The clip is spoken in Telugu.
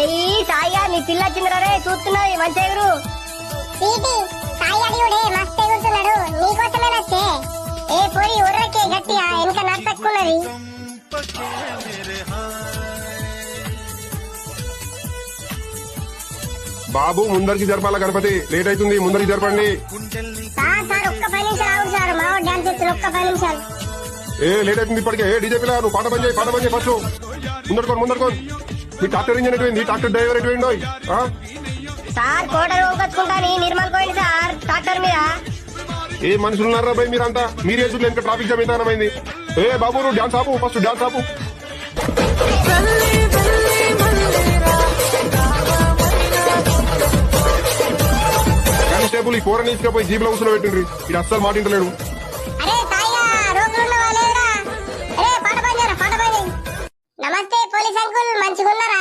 ఏయ్ సాయిగా నీ పిల్ల వచ్చిందిరా రే చూస్తున్నావు మంచి ఎగురు సీటి సాయి అడిగుడే మస్తు ఎగురుతున్నాడు. నీకోసమే నచ్చే ఏ పోయి ఉర్రకే గట్టిగా వెనక నడతక్కున్నది బాబు ముందరికి జరపాల గణపతి? లేట్ అవుతుంది ముందరికి జరపండి. సార్ సార్ ఒక్క పది నిమిషాలు ఆగు సార్ మా డాన్స్ చేస్తున్న ఒక్క పది నిమిషాలు. ఏ లేట్ అవుతుంది ఇప్పటికే. ఏ డీజే పిల్ల నువ్వు పాట పని చేయి పాట పని చేయి ఫస్ట్. ముందరుకోని ముందరుకోని నీ ట్రాక్టర్ ఇంజన్ ఎటువంటి ట్రాక్టర్ డ్రైవర్ ఎటువంటి సార్ కోట వంకొచ్చుకుంటా నిర్మల్ పోయింది సార్ ట్రాక్టర్ మీద. ఏ మనుషులు ఉన్నారా భయ్ మీరంతా? మీరు వేసుకుంటే ఇంకా ట్రాఫిక్ జామ్ అయింది ఏ బాబు నువ్వు డాన్స్ ఆపు ఫస్ట్ డాన్స్ ఆపు. కానిస్టేబుల్ ఈ కూర తీసుకుపోయి జీబులో కూర్చొని పెట్టిండ్రి. ఇది అస్సలు మాటింటలేడు పోలీస్ అంకుల్ మంచిగా ఉన్నారా